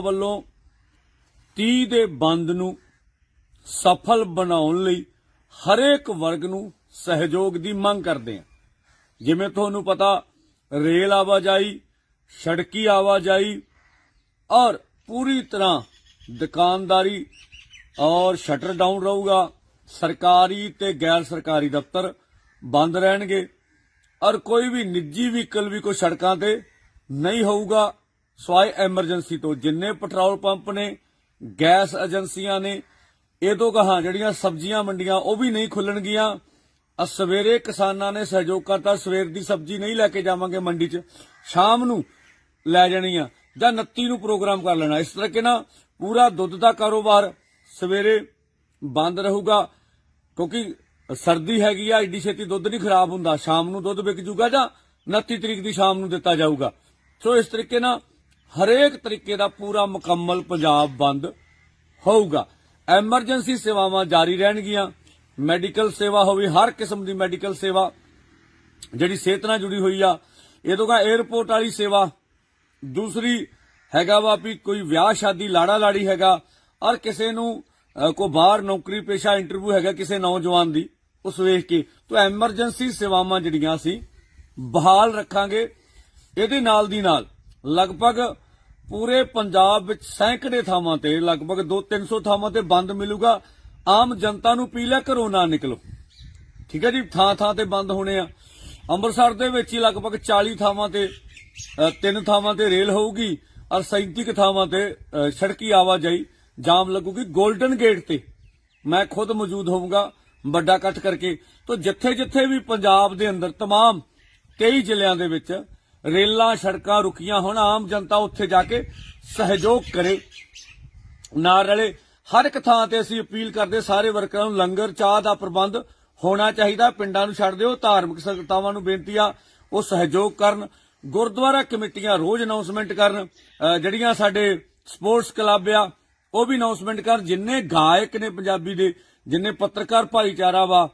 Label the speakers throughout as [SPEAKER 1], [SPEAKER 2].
[SPEAKER 1] ਵੱਲੋਂ 30 ਦੇ ਬੰਦ ਨੂੰ ਸਫਲ ਬਣਾਉਣ ਲਈ ਹਰੇਕ ਵਰਗ ਨੂੰ ਸਹਿਯੋਗ ਦੀ ਮੰਗ ਕਰਦੇ ਹਾਂ। ਜਿਵੇਂ ਤੁਹਾਨੂੰ ਪਤਾ, ਰੇਲ ਆਵਾਜਾਈ, ਸੜਕੀ ਆਵਾਜਾਈ ਔਰ ਪੂਰੀ ਤਰ੍ਹਾਂ ਦੁਕਾਨਦਾਰੀ ਔਰ ਸ਼ਟਰ ਡਾਊਨ ਰਹੂਗਾ। ਸਰਕਾਰੀ ਤੇ ਗੈਰ ਸਰਕਾਰੀ ਦਫ਼ਤਰ ਬੰਦ ਰਹਿਣਗੇ ਔਰ ਕੋਈ ਵੀ ਨਿੱਜੀ ਵਹੀਕਲ ਵੀ ਕੋਈ ਸੜਕਾਂ ਤੇ ਨਹੀਂ ਹੋਊਗਾ। ਸਵਾਏ ਐਮਰਜੈਂਸੀ ਤੋਂ ਜਿੰਨੇ ਪੈਟਰੋਲ ਪੰਪ ਨੇ, ਗੈਸ ਏਜੰਸੀਆਂ ਨੇ, ਇਹ ਤੋਂ ਕਹਾ ਜਿਹੜੀਆਂ ਸਬਜ਼ੀਆਂ ਮੰਡੀਆਂ ਉਹ ਵੀ ਨਹੀਂ ਖੁੱਲਣਗੀਆਂ। ਆ ਸਵੇਰੇ ਕਿਸਾਨਾਂ ਨੇ ਸਹਿਯੋਗ ਕਰਤਾ, ਸਵੇਰ ਦੀ ਸਬਜ਼ੀ ਨਹੀਂ ਲੈ ਕੇ ਜਾਵਾਂਗੇ ਮੰਡੀ 'ਚ, ਸ਼ਾਮ ਨੂੰ ਲੈ ਜਾਣੀ ਆ, ਜਾਂ 29 ਨੂੰ ਪ੍ਰੋਗਰਾਮ ਕਰ ਲੈਣਾ। ਇਸ ਤਰੀਕੇ ਨਾਲ ਪੂਰਾ ਦੁੱਧ ਦਾ ਕਾਰੋਬਾਰ ਸਵੇਰੇ ਬੰਦ ਰਹੂਗਾ, ਕਿਉਂਕਿ ਸਰਦੀ ਹੈਗੀ ਆ, ਏਡੀ ਛੇਤੀ ਦੁੱਧ ਨਹੀਂ ਖਰਾਬ ਹੁੰਦਾ। ਸ਼ਾਮ ਨੂੰ ਦੁੱਧ ਵਿਕ ਜੂਗਾ ਜਾਂ 29 ਤਰੀਕ ਦੀ ਸ਼ਾਮ ਨੂੰ ਦਿੱਤਾ ਜਾਊਗਾ। ਸੋ ਇਸ ਤਰੀਕੇ ਨਾਲ ਹਰੇਕ ਤਰੀਕੇ ਦਾ ਪੂਰਾ ਮੁਕੰਮਲ ਪੰਜਾਬ ਬੰਦ ਹੋਊਗਾ। ਐਮਰਜੈਂਸੀ ਸੇਵਾਵਾਂ ਜਾਰੀ ਰਹਿਣਗੀਆਂ। ਮੈਡੀਕਲ ਸੇਵਾ ਹੋਵੇ ਹਰ ਕਿਸਮ ਦੀ ਮੈਡੀਕਲ ਸੇਵਾ ਜਿਹੜੀ ਸਿਹਤ ਨਾਲ ਜੁੜੀ ਹੋਈ ਆ ਇਹ ਤੋਂ ਕਾ 에어ਪੋਰਟ ਵਾਲੀ ਸੇਵਾ। ਦੂਸਰੀ ਹੈਗਾ ਵਾ ਵੀ ਕੋਈ ਵਿਆਹ ਸ਼ਾਦੀ ਲਾੜਾ ਲਾੜੀ ਹੈਗਾ। ਔਰ ਕਿਸੇ ਨੂੰ ਅ, ਕੋਈ ਬਾਹਰ ਨੌਕਰੀ ਪੇਸ਼ਾ ਇੰਟਰਵਿਊ ਹੈਗਾ ਕਿਸੇ ਨੌਜਵਾਨ ਦੀ ਉਸ ਵੇਖ ਕੇ। ਤਾਂ ਐਮਰਜੈਂਸੀ ਸੇਵਾਵਾਂ ਜਿਹੜੀਆਂ ਸੀ ਬਹਾਲ ਰੱਖਾਂਗੇ ਇਹਦੇ ਨਾਲ ਦੀ ਨਾਲ ਲਗਭਗ ਪੂਰੇ ਪੰਜਾਬ ਵਿੱਚ ਸੈਂਕੜੇ ਥਾਵਾਂ ਤੇ, ਲਗਭਗ 2-300 ਥਾਵਾਂ ਤੇ ਬੰਦ ਮਿਲੂਗਾ। ਆਮ ਜਨਤਾ ਨੂੰ ਪੀਲਾ ਘਰੋਂ ਨਾ ਨਿਕਲੋ। ਠੀਕ ਹੈ ਜੀ ਥਾਂ ਥਾਂ ਤੇ ਬੰਦ ਹੋਣੇ ਆ। ਅੰਮ੍ਰਿਤਸਰ ਦੇ ਵਿੱਚ ਹੀ ਲਗਭਗ 40 ਥਾਵਾਂ ਤੇ ਤਿੰਨ ਥਾਵਾਂ ਤੇ ਰੇਲ ਹੋਊਗੀ ਔਰ 37 ਥਾਵਾਂ ਤੇ ਸੜਕੀ ਆਵਾਜਾਈ ਜਾਮ ਲੱਗੂਗੀ 골ਡਨ ਗੇਟ ਤੇ। ਮੈਂ ਖੁਦ ਮੌਜੂਦ ਹੋਵਾਂਗਾ ਵੱਡਾ ਇਕੱਠ ਕਰਕੇ। ਤੋਂ ਜਿੱਥੇ ਜਿੱਥੇ ਵੀ ਪੰਜਾਬ ਦੇ ਅੰਦਰ ਤਮਾਮ ਕਈ ਜ਼ਿਲ੍ਹਿਆਂ ਦੇ ਵਿੱਚ ਰੇਲਾਂ, ਸੜਕਾਂ ਰੁਕੀਆਂ ਹੁਣ, ਆਮ ਜਨਤਾ ਉੱਥੇ ਜਾ ਕੇ ਸਹਿਯੋਗ ਕਰੇ। ਨਾਲ ਰਲੇ, ਹਰ ਇੱਕ ਥਾਂ ਤੇ ਅਸੀਂ ਅਪੀਲ ਕਰਦੇ ਸਾਰੇ ਵਰਕਰਾਂ ਨੂੰ ਲੰਗਰ, ਚਾਹ ਦਾ ਪ੍ਰਬੰਧ ਹੋਣਾ ਚਾਹੀਦਾ। ਪਿੰਡਾਂ ਨੂੰ ਛੱਡ ਦਿਓ, ਧਾਰਮਿਕ ਸੰਗਤਾਵਾਂ ਨੂੰ ਬੇਨਤੀ ਆ, ਉਹ ਸਹਿਯੋਗ ਕਰਨ। ਗੁਰਦੁਆਰਾ ਕਮੇਟੀਆਂ ਰੋਜ਼ ਅਨਾਉਂਸਮੈਂਟ ਕਰਨ। ਜਿਹੜੀਆਂ ਸਾਡੇ ਸਪੋਰਟਸ ਕਲੱਬ ਆ, ਉਹ ਵੀ ਅਨਾਉਂਸਮੈਂਟ ਕਰਨ। ਜਿੰਨੇ ਗਾਇਕ ਨੇ ਪੰਜਾਬੀ ਦੇ, ਜਿੰਨੇ ਪੱਤਰਕਾਰ ਭਾਈਚਾਰਾ ਵਾ,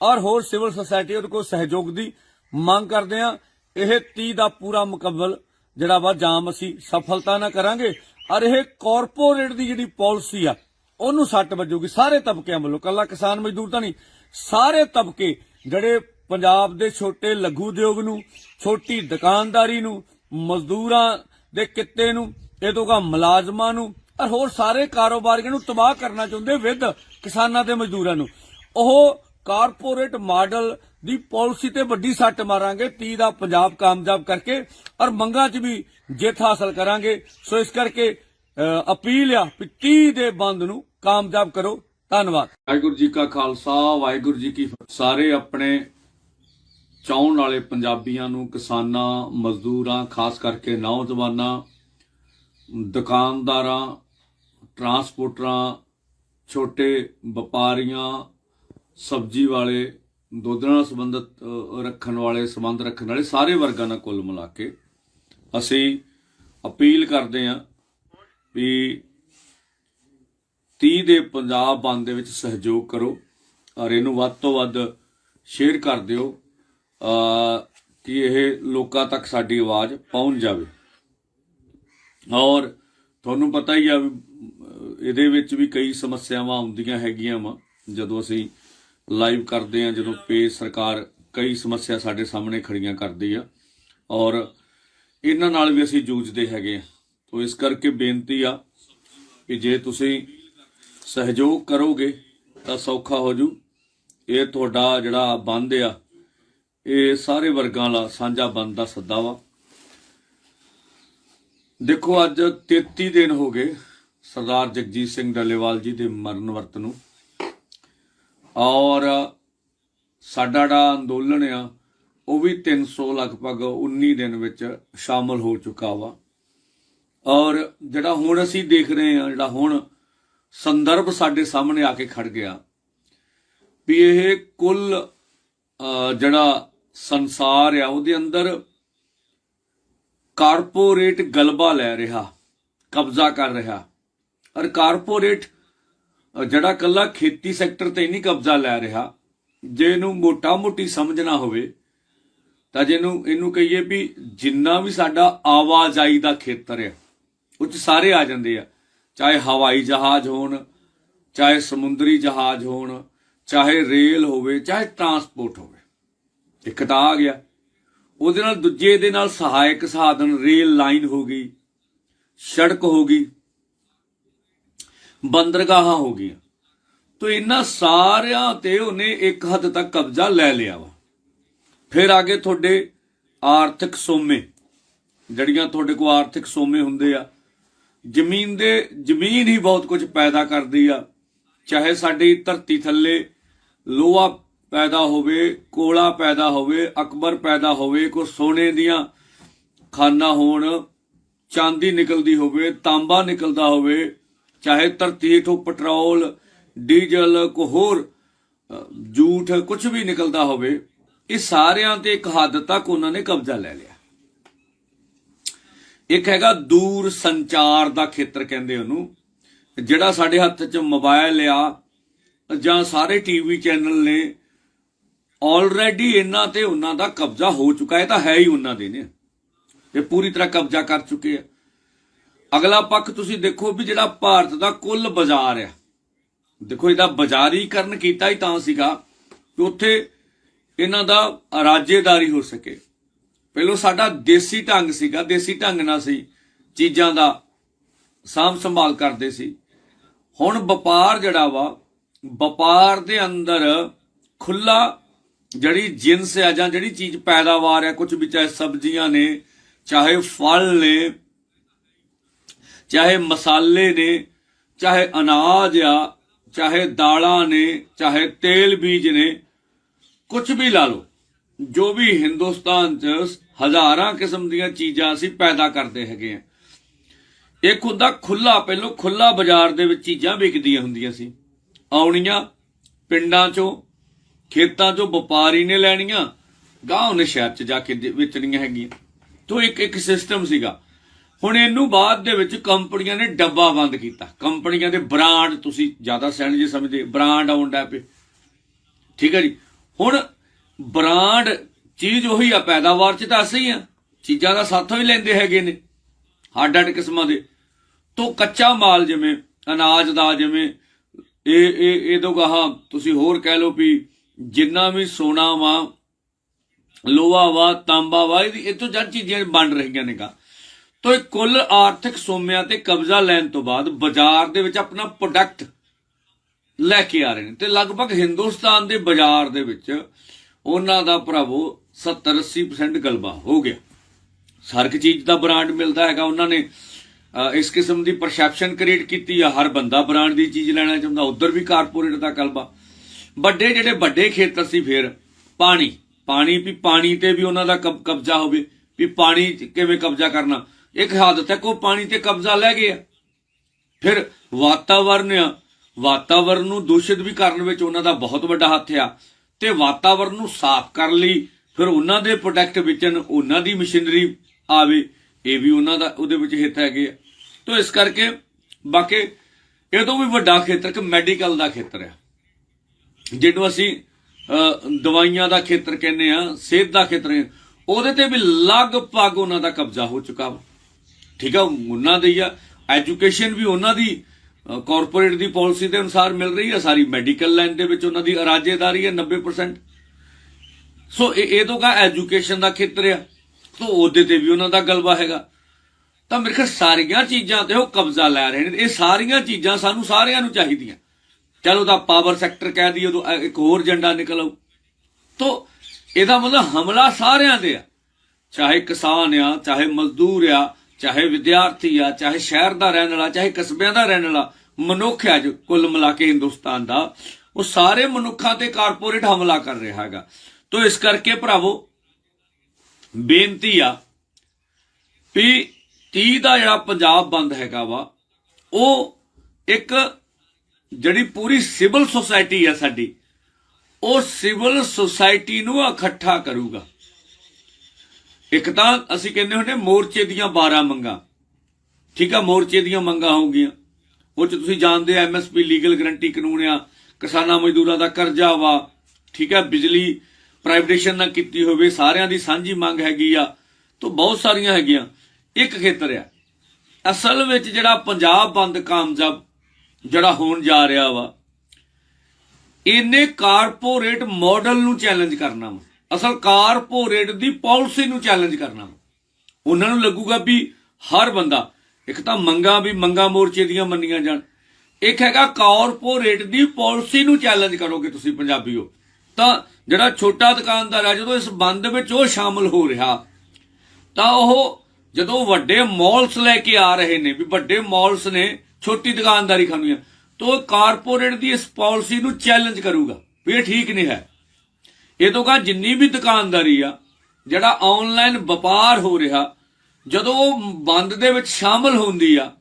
[SPEAKER 1] ਔਰ ਹੋਰ ਸਿਵਲ ਸੁਸਾਇਟੀ ਉਹਦੇ ਕੋਲ ਸਹਿਯੋਗ ਦੀ ਮੰਗ ਕਰਦੇ ਆ। ਇਹ 30 ਦਾ ਪੂਰਾ ਮੁਕੰਮਲ, ਜਿਹੜਾ ਵਾ ਜਾਮ ਅਸੀਂ ਸਫਲਤਾ ਨਾਲ ਕਰਾਂਗੇ। ਔਰ ਇਹ ਕਾਰਪੋਰੇਟ ਦੀ ਜਿਹੜੀ ਪਾਲਿਸੀ ਆ, ਉਹਨੂੰ ਸੱਟ ਵੱਜੂਗੀ। ਸਾਰੇ ਤਬਕਿਆਂ ਵੱਲੋਂ, ਕੱਲਾ ਕਿਸਾਨ ਮਜ਼ਦੂਰ ਤਾਂ ਨਹੀਂ, ਸਾਰੇ ਤਬਕੇ ਜਿਹੜੇ ਪੰਜਾਬ ਦੇ ਛੋਟੇ ਲਘੂ ਉਦਯੋਗ ਨੂੰ, ਛੋਟੀ ਦੁਕਾਨਦਾਰੀ ਨੂੰ, ਮਜ਼ਦੂਰਾਂ ਦੇ ਕਿੱਤੇ ਨੂੰ, ਇਹ ਤੋਂ ਕਾ ਮੁਲਾਜ਼ਮਾਂ ਨੂੰ, ਔਰ ਹੋਰ ਸਾਰੇ ਕਾਰੋਬਾਰੀਆਂ ਨੂੰ ਤਬਾਹ ਕਰਨਾ ਚਾਹੁੰਦੇ ਵਿਦ ਕਿਸਾਨਾਂ ਤੇ ਮਜ਼ਦੂਰਾਂ ਨੂੰ। ਉਹ ਕਾਰਪੋਰੇਟ ਮਾਡਲ ਦੀ ਪਾਲਿਸੀ ਤੇ ਵੱਡੀ ਸੱਟ ਮਾਰਾਂਗੇ 30 ਦਾ ਪੰਜਾਬ ਕਾਮਯਾਬ ਕਰਕੇ ਔਰ ਮੰਗਾਂ 'ਚ ਵੀ ਜਿੱਤ ਹਾਸਲ ਕਰਾਂਗੇ। ਸੋ ਇਸ ਕਰਕੇ ਅਪੀਲ ਆ ਵੀ 30 ਦੇ ਬੰਦ ਨੂੰ ਕਾਮਯਾਬ ਕਰੋ। ਧੰਨਵਾਦ। ਵਾਹਿਗੁਰੂ ਜੀ ਕਾ ਖਾਲਸਾ, ਵਾਹਿਗੁਰੂ ਜੀ ਕੀ ਫਤਿਹ। ਸਾਰੇ ਆਪਣੇ ਚਾਹਣ ਵਾਲੇ ਪੰਜਾਬੀਆਂ ਨੂੰ, ਕਿਸਾਨਾਂ, ਮਜ਼ਦੂਰਾਂ, ਖਾਸ ਕਰਕੇ ਨੌਜਵਾਨਾਂ, ਦੁਕਾਨਦਾਰਾਂ, ਟਰਾਂਸਪੋਰਟਰਾਂ, ਛੋਟੇ ਵਪਾਰੀਆਂ ਸਬਜ਼ੀ ਵਾਲੇ ਦੁੱਧ ਨਾਲ ਸੰਬੰਧਿਤ ਰੱਖਣ ਵਾਲੇ ਸੰਬੰਧ ਰੱਖਣ ਵਾਲੇ ਸਾਰੇ ਵਰਗਾਂ ਨਾਲ ਕੁੱਲ ਮਿਲਾ ਕੇ ਅਸੀਂ ਅਪੀਲ ਕਰਦੇ ਹਾਂ ਵੀ 30 ਦੇ ਪੰਜਾਬ ਬੰਦ ਦੇ ਵਿੱਚ ਸਹਿਯੋਗ ਕਰੋ ਔਰ ਇਹਨੂੰ ਵੱਧ ਤੋਂ ਵੱਧ ਸ਼ੇਅਰ ਕਰ ਦਿਓ ਕਿ ਇਹ ਲੋਕਾਂ ਤੱਕ ਸਾਡੀ ਆਵਾਜ਼ ਪਹੁੰਚ ਜਾਵੇ। ਔਰ ਤੁਹਾਨੂੰ ਪਤਾ ਹੀ ਆ ਵੀ, ਇਹਦੇ ਵਿੱਚ ਵੀ ਕਈ ਸਮੱਸਿਆਵਾਂ ਆਉਂਦੀਆਂ ਹੈਗੀਆਂ ਵਾ ਜਦੋਂ ਅਸੀਂ ਲਾਈਵ ਕਰਦੇ ਆ ਜਦੋਂ ਪੇਸ਼ ਸਰਕਾਰ ਕਈ ਸਮੱਸਿਆ ਸਾਡੇ ਸਾਹਮਣੇ ਖੜੀਆਂ ਕਰਦੀ ਆ। ਔਰ ਇਹਨਾਂ ਨਾਲ ਵੀ ਅਸੀਂ ਜੂਝਦੇ ਹੈਗੇ ਆ ਤੋਂ ਇਸ ਕਰਕੇ ਬੇਨਤੀ ਆ ਕਿ ਜੇ ਤੁਸੀਂ ਸਹਿਯੋਗ ਕਰੋਗੇ ਤਾਂ ਸੌਖਾ ਹੋ ਜੂ। ਇਹ ਤੁਹਾਡਾ ਜਿਹੜਾ ਬੰਦ ਆ, ਇਹ ਸਾਰੇ ਵਰਗਾਂ ਦਾ ਸਾਂਝਾ ਬੰਦ ਦਾ ਸੱਦਾ ਵਾ। ਦੇਖੋ, ਅੱਜ 33 ਦਿਨ ਹੋ ਗਏ ਸਰਦਾਰ ਜਗਜੀਤ ਸਿੰਘ ਡੱਲੇਵਾਲ ਜੀ ਦੇ ਮਰਨ ਵਰਤ ਨੂੰ। ਔਰ ਸਾਡਾ ਜਿਹੜਾ ਅੰਦੋਲਨ ਆ, ਉਹ ਵੀ 300 ਲਗਭਗ 19 ਦਿਨ ਵਿੱਚ ਸ਼ਾਮਲ ਹੋ ਚੁੱਕਾ ਵਾ। ਔਰ ਜਿਹੜਾ ਹੁਣ ਅਸੀਂ ਦੇਖ ਰਹੇ ਹਾਂ, ਜਿਹੜਾ ਹੁਣ ਸੰਦਰਭ ਸਾਡੇ ਸਾਹਮਣੇ ਆ ਕੇ ਖੜ ਗਿਆ, ਵੀ ਇਹ ਕੁੱਲ ਜਿਹੜਾ ਸੰਸਾਰ ਆ, ਉਹਦੇ ਅੰਦਰ ਕਾਰਪੋਰੇਟ ਗਲਬਾ ਲੈ ਰਿਹਾ, ਕਬਜ਼ਾ ਕਰ ਰਿਹਾ। ਔਰ ਕਾਰਪੋਰੇਟ ਜਿਹੜਾ ਕੱਲਾ ਖੇਤੀ ਸੈਕਟਰ ਤੇ ਨਹੀਂ ਕਬਜ਼ਾ ਲੈ ਰਿਹਾ, ਜੇ ਇਹਨੂੰ ਮੋਟਾ-ਮੋਟੀ ਸਮਝਣਾ ਹੋਵੇ, ਤਾਂ ਜਿਹਨੂੰ ਇਹਨੂੰ ਕਹੀਏ ਵੀ ਜਿੰਨਾ ਵੀ ਸਾਡਾ ਆਵਾਜਾਈ ਦਾ ਖੇਤਰ ਹੈ ਉਹ 'ਚ ਸਾਰੇ ਆ ਜਾਂਦੇ ਆ। ਚਾਹੇ ਹਵਾਈ ਜਹਾਜ਼ ਹੋਣ, ਚਾਹੇ ਸਮੁੰਦਰੀ ਜਹਾਜ਼ ਹੋਣ, ਚਾਹੇ ਰੇਲ ਹੋਵੇ, ਚਾਹੇ ਟਰਾਂਸਪੋਰਟ ਹੋਵੇ। ਇੱਕ ਤਾਂ ਆ ਗਿਆ। ਉਹਦੇ ਨਾਲ ਦੂਜੇ ਦੇ ਨਾਲ ਸਹਾਇਕ ਸਾਧਨ, ਰੇਲ ਲਾਈਨ ਹੋ ਗਈ, ਸੜਕ ਹੋ ਗਈ। ਬੰਦਰਗਾਹਾਂ ਹੋ ਗਈਆਂ। ਤੋ ਇਹਨਾਂ ਸਾਰਿਆਂ ਤੇ ਉਹਨੇ ਇੱਕ ਹੱਦ ਤੱਕ ਕਬਜ਼ਾ ਲੈ ਲਿਆ ਵਾ। ਫਿਰ ਆਗੇ ਤੁਹਾਡੇ ਆਰਥਿਕ ਸੋਮੇ, ਜਿਹੜੀਆਂ ਤੁਹਾਡੇ ਕੋਲ ਆਰਥਿਕ ਸੋਮੇ ਹੁੰਦੇ ਆ, ਜ਼ਮੀਨ ਦੇ, ਜ਼ਮੀਨ ਹੀ ਬਹੁਤ ਕੁਝ ਪੈਦਾ ਕਰਦੀ ਆ। ਚਾਹੇ ਸਾਡੀ ਧਰਤੀ ਥੱਲੇ ਲੋਹਾ ਪੈਦਾ ਹੋਵੇ, ਕੋਲਾ ਪੈਦਾ ਹੋਵੇ, ਅਕਬਰ ਪੈਦਾ ਹੋਵੇ ਕੋ ਸੋਨੇ ਦੀਆਂ ਖਾਨਾ ਹੋਣ, ਚਾਂਦੀ ਨਿਕਲਦੀ ਹੋਵੇ, ਤਾਂਬਾ ਨਿਕਲਦਾ ਹੋਵੇ ਚਾਹੇ ਧਰਤੀ ਹੇਠੋਂ ਪੈਟਰੋਲ ਡੀਜ਼ਲ ਕੋ ਹੋਰ ਅ, ਜੂਠ ਕੁਝ ਵੀ ਨਿਕਲਦਾ ਹੋਵੇ ਇਹ ਸਾਰਿਆਂ ਤੇ ਇੱਕ ਹੱਦ ਤੱਕ ਉਹਨਾਂ ਨੇ ਕਬਜ਼ਾ ਲੈ ਲਿਆ। ਇੱਕ ਹੈਗਾ ਦੂਰ ਸੰਚਾਰ ਦਾ ਖੇਤਰ ਕਹਿੰਦੇ ਉਹਨੂੰ। ਜਿਹੜਾ ਸਾਡੇ ਹੱਥ 'ਚ ਮੋਬਾਈਲ ਆ ਜਾਂ ਸਾਰੇ ਟੀਵੀ ਚੈਨਲ ਨੇ ਆਲਰੇਡੀ ਇਹਨਾਂ ਤੇ ਉਹਨਾਂ ਦਾ ਕਬਜ਼ਾ ਹੋ ਚੁੱਕਾ ਹੈ ਤਾਂ ਹੈ ਹੀ ਉਹਨਾਂ ਦੇ ਨੇ। ਇਹ ਪੂਰੀ ਤਰ੍ਹਾਂ ਕਬਜ਼ਾ ਕਰ ਚੁੱਕੇ ਆ। ਅਗਲਾ ਪੱਖ ਤੁਸੀਂ ਦੇਖੋ ਵੀ ਜਿਹੜਾ ਭਾਰਤ ਦਾ ਕੁੱਲ ਬਾਜ਼ਾਰ ਆ। ਦੇਖੋ ਇਹਦਾ ਬਾਜ਼ਾਰੀਕਰਨ ਕੀਤਾ ਹੀ ਤਾਂ ਸੀਗਾ ਕਿ ਉੱਥੇ ਇਹਨਾਂ ਦਾ ਰਾਜੇਦਾਰੀ ਹੋ ਸਕੇ। ਪਹਿਲੋਂ ਸਾਡਾ ਦੇਸੀ ਢੰਗ ਸੀਗਾ, ਦੇਸੀ ਢੰਗ ਨਾਲ ਸੀ ਚੀਜ਼ਾਂ ਦਾ ਸਾਂਭ ਸੰਭਾਲ ਕਰਦੇ ਸੀ। ਹੁਣ ਵਪਾਰ ਜਿਹੜਾ ਵਾ, ਵਪਾਰ ਦੇ ਅੰਦਰ ਖੁੱਲਾ ਜਿਹੜੀ ਜਿੰਸ ਆ ਜਾਂ ਜਿਹੜੀ ਚੀਜ਼ ਪੈਦਾਵਾਰ ਆ ਕੁਝ ਵੀ ਚਾਹੇ ਸਬਜ਼ੀਆਂ ਨੇ, ਚਾਹੇ ਫਲ ਨੇ ਚਾਹੇ ਮਸਾਲੇ ਨੇ, ਚਾਹੇ ਅਨਾਜ ਆ, ਚਾਹੇ ਦਾਲਾਂ ਨੇ, ਚਾਹੇ ਤੇਲ ਬੀਜ ਨੇ ਕੁਝ ਵੀ ਲਾ ਲਓ, ਜੋ ਵੀ ਹਿੰਦੁਸਤਾਨ 'ਚ ਹਜ਼ਾਰਾਂ ਕਿਸਮ ਦੀਆਂ ਚੀਜ਼ਾਂ ਅਸੀਂ ਪੈਦਾ ਕਰਦੇ ਹੈਗੇ ਆ। ਇੱਕ ਹੁੰਦਾ ਖੁੱਲਾ ਪਹਿਲੋਂ ਖੁੱਲਾ ਬਾਜ਼ਾਰ ਦੇ ਵਿੱਚ ਚੀਜ਼ਾਂ ਵਿਕਦੀਆਂ ਹੁੰਦੀਆਂ ਸੀ। ਆਉਣੀਆਂ ਪਿੰਡਾਂ 'ਚੋਂ, ਖੇਤਾਂ 'ਚੋਂ ਵਪਾਰੀ ਨੇ ਲੈਣੀਆਂ ਗਾਂਵ ਨੇ ਸ਼ਹਿਰ 'ਚ ਜਾ ਕੇ ਵੇਚਣੀਆਂ ਹੈਗੀਆਂ। ਤੋਂ ਇੱਕ ਇੱਕ ਸਿਸਟਮ ਸੀਗਾ। ਹੁਣ ਇਹਨੂੰ ਬਾਅਦ ਦੇ ਵਿੱਚ ਕੰਪਨੀਆਂ ਨੇ ਡੱਬਾ ਬੰਦ ਕੀਤਾ। ਕੰਪਨੀਆਂ ਦੇ ਬ੍ਰਾਂਡ ਤੁਸੀਂ ਜ਼ਿਆਦਾ ਸਿਆਣੇ ਜੀ ਸਮਝਦੇ, ਬ੍ਰਾਂਡ ਆਉਣ ਡੈ ਪਏ। ਠੀਕ ਹੈ ਜੀ? ਹੁਣ ਬ੍ਰਾਂਡ ਚੀਜ਼ ਉਹੀ ਆ, ਪੈਦਾਵਾਰ ਚ ਤਾਂ ਅਸੀਂ ਆ। ਚੀਜ਼ਾਂ ਦਾ ਸਾਥੋਂ ਹੀ ਲੈਂਦੇ ਹੈਗੇ ਨੇ, ਹੱਡ ਹੱਡ ਕਿਸਮਾਂ ਦੇ। ਤੋਂ ਕੱਚਾ ਮਾਲ ਜਿਵੇਂ, ਅਨਾਜ ਦਾ ਜਿਵੇਂ, ਇਹ ਇਹ ਇਹ ਤੋਂ ਗਾਹਾਂ ਤੁਸੀਂ ਹੋਰ ਕਹਿ ਲਓ ਵੀ ਜਿੰਨਾ ਵੀ ਸੋਨਾ ਵਾ, ਲੋਹਾ ਵਾ, ਤਾਂਬਾ ਵਾ ਇਹ ਇਹ ਤੋਂ ਜਦ ਚੀਜ਼ਾਂ ਬਣ ਰਹੀਆਂ ਨੇ ਨੇਗਾ ਤੋ ਇਹ ਕੁੱਲ ਆਰਥਿਕ ਸੋਮਿਆਂ ਤੇ ਕਬਜ਼ਾ ਲੈਣ ਤੋਂ ਬਾਅਦ ਬਾਜ਼ਾਰ ਦੇ ਵਿੱਚ ਆਪਣਾ ਪ੍ਰੋਡਕਟ ਲੈ ਕੇ ਆ ਰਹੇ ਨੇ। ਤੇ ਲਗਭਗ ਹਿੰਦੁਸਤਾਨ ਦੇ ਬਾਜ਼ਾਰ ਦੇ ਵਿੱਚ ਉਹਨਾਂ ਦਾ ਭਰਾਵੋ 70 80% ਗਲਬਾ ਹੋ ਗਿਆ। ਹਰ ਇੱਕ ਚੀਜ਼ ਦਾ ਬ੍ਰਾਂਡ ਮਿਲਦਾ ਹੈਗਾ। ਉਹਨਾਂ ਨੇ ਇਸ ਕਿਸਮ ਦੀ ਪਰਸੈਪਸ਼ਨ ਕ੍ਰੀਏਟ ਕੀਤੀ ਆ। ਹਰ ਬੰਦਾ ਬ੍ਰਾਂਡ ਦੀ ਚੀਜ਼ ਲੈਣਾ ਚਾਹੁੰਦਾ। ਉਧਰ ਵੀ ਕਾਰਪੋਰੇਟ ਦਾ ਗਲਬਾ। ਵੱਡੇ ਜਿਹੜੇ ਵੱਡੇ ਖੇਤਰ ਸੀ ਫਿਰ, ਪਾਣੀ। ਪਾਣੀ ਵੀ ਪਾਣੀ ਤੇ ਵੀ ਉਹਨਾਂ ਦਾ ਕਬ- ਕਬਜ਼ਾ ਹੋਵੇ। ਵੀ ਪਾਣੀ ਕਿਵੇਂ ਕਬਜ਼ਾ ਕਰਨਾ? ਇੱਕ ਹੱਦ ਤੱਕ ਉਹ ਪਾਣੀ ਤੇ ਕਬਜ਼ਾ ਲੈ ਗਏ ਆ। ਫਿਰ ਵਾਤਾਵਰਨ ਆ, ਵਾਤਾਵਰਨ ਨੂੰ ਦੂਸ਼ਿਤ ਵੀ ਕਰਨ ਵਿੱਚ ਉਹਨਾਂ ਦਾ ਬਹੁਤ ਵੱਡਾ ਹੱਥ ਆ ਤੇ ਵਾਤਾਵਰਨ ਨੂੰ ਸਾਫ਼ ਕਰਨ ਲਈ ਫਿਰ ਉਹਨਾਂ ਦੇ ਪ੍ਰੋਡਕਟ ਵਿਚਨ ਉਹਨਾਂ ਦੀ ਮਸ਼ੀਨਰੀ ਆਵੇ, ਇਹ ਵੀ ਉਹਨਾਂ ਦਾ ਉਹਦੇ ਵਿੱਚ ਹਿੱਤ ਹੈਗੇ ਆ। ਤੋਂ ਇਸ ਕਰਕੇ ਬਾਕੀ ਇਹ ਤੋਂ ਵੀ ਵੱਡਾ ਖੇਤਰ ਕਿ ਮੈਡੀਕਲ ਦਾ ਖੇਤਰ ਆ। ਜਿਹਨੂੰ ਅਸੀਂ ਦਵਾਈਆਂ ਦਾ ਖੇਤਰ ਕਹਿੰਦੇ ਆ, ਸਿਹਤ ਦਾ ਖੇਤਰ ਉਹਦੇ ਤੇ ਵੀ ਲਗਭਗ ਉਹਨਾਂ ਦਾ ਕਬਜ਼ਾ ਹੋ ਚੁੱਕਾ ਵਾ। ਠੀਕ ਆ, ਉਹਨਾਂ ਦੀ ਆ ਐਜੂਕੇਸ਼ਨ ਵੀ ਉਹਨਾਂ ਦੀ ਕਾਰਪੋਰੇਟ ਦੀ ਪਾਲਿਸੀ ਦੇ ਅਨੁਸਾਰ ਮਿਲ ਰਹੀ ਆ, ਸਾਰੀ ਮੈਡੀਕਲ ਲਾਈਨ ਦੇ ਵਿੱਚ ਉਹਨਾਂ ਦੀ ਅਰਾਜੇਦਾਰੀ ਹੈ 90% ਸੋ ਇਹ ਇਹ ਤੋਂ ਕਾ ਐਜੂਕੇਸ਼ਨ ਦਾ ਖੇਤਰ ਆ ਸੋ ਉਹਦੇ ਤੇ ਵੀ ਉਹਨਾਂ ਦਾ ਗਲਬਾ ਹੈਗਾ। ਤਾਂ ਮੇਰੇ ਖਿਆਲ ਸਾਰੀਆਂ ਚੀਜ਼ਾਂ ਤੇ ਉਹ ਕਬਜ਼ਾ ਲੈ ਰਹੇ ਨੇ, ਇਹ ਸਾਰੀਆਂ ਚੀਜ਼ਾਂ ਸਾਨੂੰ ਸਾਰਿਆਂ ਨੂੰ ਚਾਹੀਦੀਆਂ। ਚਲੋ, ਤਾਂ ਪਾਵਰ ਸੈਕਟਰ ਕਹਿ ਦਈਏ, ਉਦੋਂ ਇੱਕ ਹੋਰ ਏਜੰਡਾ ਨਿਕਲ ਆਊ। ਤੋ, ਇਹਦਾ ਮਤਲਬ ਹਮਲਾ ਸਾਰਿਆਂ ਦੇ ਆ, ਚਾਹੇ ਕਿਸਾਨ ਆ, ਚਾਹੇ ਮਜ਼ਦੂਰ ਆ ਚਾਹੇ ਵਿਦਿਆਰਥੀ ਆ, ਚਾਹੇ ਸ਼ਹਿਰ ਦਾ ਰਹਿਣ ਵਾਲਾ, ਚਾਹੇ ਕਸਬਿਆਂ ਦਾ ਰਹਿਣ ਵਾਲਾ, ਮਨੁੱਖ ਆ ਜੋ ਕੁੱਲ ਮਿਲਾ ਕੇ ਹਿੰਦੁਸਤਾਨ ਦਾ। ਉਹ ਸਾਰੇ ਮਨੁੱਖਾਂ ਤੇ ਕਾਰਪੋਰੇਟ ਹਮਲਾ ਕਰ ਰਿਹਾ ਹੈਗਾ। ਤੋ ਇਸ ਕਰਕੇ ਭਰਾਵੋ, ਬੇਨਤੀ ਆ ਵੀ 30 ਦਾ ਜਿਹੜਾ ਪੰਜਾਬ ਬੰਦ ਹੈਗਾ ਵਾ, ਉਹ ਇੱਕ ਜਿਹੜੀ ਪੂਰੀ ਸਿਵਲ ਸੁਸਾਇਟੀ ਆ ਸਾਡੀ, ਉਹ ਸਿਵਲ ਸੁਸਾਇਟੀ ਨੂੰ ਇਕੱਠਾ ਕਰੂਗਾ। ਇੱਕ ਤਾਂ ਅਸੀਂ ਕਹਿੰਦੇ ਹੁੰਦੇ ਮੋਰਚੇ ਦੀਆਂ 12 ਮੰਗਾਂ। ਠੀਕ ਆ, ਮੋਰਚੇ ਦੀਆਂ ਮੰਗਾਂ ਹੋਗੀਆਂ ਉਹ ਚ ਤੁਸੀਂ ਜਾਣਦੇ ਆ ਐਮਐਸਪੀ ਲੀਗਲ ਗਰੰਟੀ ਕਾਨੂੰਨ ਆ, ਕਿਸਾਨਾਂ ਮਜ਼ਦੂਰਾਂ ਦਾ ਕਰਜ਼ਾ ਵਾ, ਠੀਕ ਆ, ਬਿਜਲੀ, ਪ੍ਰਾਈਵੇਟੇਸ਼ਨ ਨਾ ਕੀਤੀ ਹੋਵੇ, ਸਾਰਿਆਂ ਦੀ ਸਾਂਝੀ ਮੰਗ ਹੈਗੀ ਆ, ਤੋਂ ਬਹੁਤ ਸਾਰੀਆਂ ਹੈਗੀਆਂ। ਇੱਕ ਖੇਤਰ ਆ। ਅਸਲ ਵਿੱਚ ਜਿਹੜਾ ਪੰਜਾਬ ਬੰਦ ਕਾਮਯਾਬ ਜਿਹੜਾ ਹੋਣ ਜਾ ਰਿਹਾ ਵਾ, ਇਹਨੇ ਕਾਰਪੋਰੇਟ ਮਾਡਲ ਨੂੰ ਚੈਲੰਜ ਕਰਨਾ ਵਾ। ਅਸਲ ਕਾਰਪੋਰੇਟ ਦੀ ਪਾਲਿਸੀ ਨੂੰ ਚੈਲੰਜ ਕਰਨਾ ਉਹਨਾਂ ਨੂੰ ਲੱਗੂਗਾ ਵੀ ਹਰ ਬੰਦਾ, ਇੱਕ ਤਾਂ ਮੰਗਾ ਵੀ ਮੰਗਾ ਮੋਰਚੇ ਦੀਆਂ ਮੰਨੀਆਂ ਜਾਣ। ਇੱਕ ਹੈਗਾ ਕਾਰਪੋਰੇਟ ਦੀ ਪਾਲਿਸੀ ਨੂੰ ਚੈਲੰਜ ਕਰੋਗੇ ਤੁਸੀਂ ਪੰਜਾਬੀਓ। ਤਾਂ ਜਿਹੜਾ ਛੋਟਾ ਦੁਕਾਨਦਾਰ ਹੈ ਜਦੋਂ ਇਸ ਬੰਦ ਵਿੱਚ ਉਹ ਸ਼ਾਮਲ ਹੋ ਰਿਹਾ, ਤਾਂ ਉਹ ਜਦੋਂ ਵੱਡੇ ਮਾਲਸ ਲੈ ਕੇ ਆ ਰਹੇ ਨੇ, ਵੀ ਵੱਡੇ ਮਾਲਸ ਨੇ, ਛੋਟੀ ਦੁਕਾਨਦਾਰੀ ਖਾਣੀਆਂ ਤਾਂ ਉਹ ਕਾਰਪੋਰੇਟ ਦੀ ਇਸ ਪਾਲਿਸੀ ਨੂੰ ਚੈਲੰਜ ਕਰੂਗਾ, ਵੀ ਇਹ ਠੀਕ ਨਹੀਂ ਹੈ। ਇਹ ਤੋਂ ਕਾ ਜਿੰਨੀ ਵੀ ਦੁਕਾਨਦਾਰੀ ਆ ਜਿਹੜਾ ਆਨਲਾਈਨ ਵਪਾਰ ਹੋ ਰਿਹਾ ਜਦੋਂ ਉਹ ਬੰਦ ਦੇ ਵਿੱਚ ਸ਼ਾਮਲ ਹੁੰਦੀ ਆ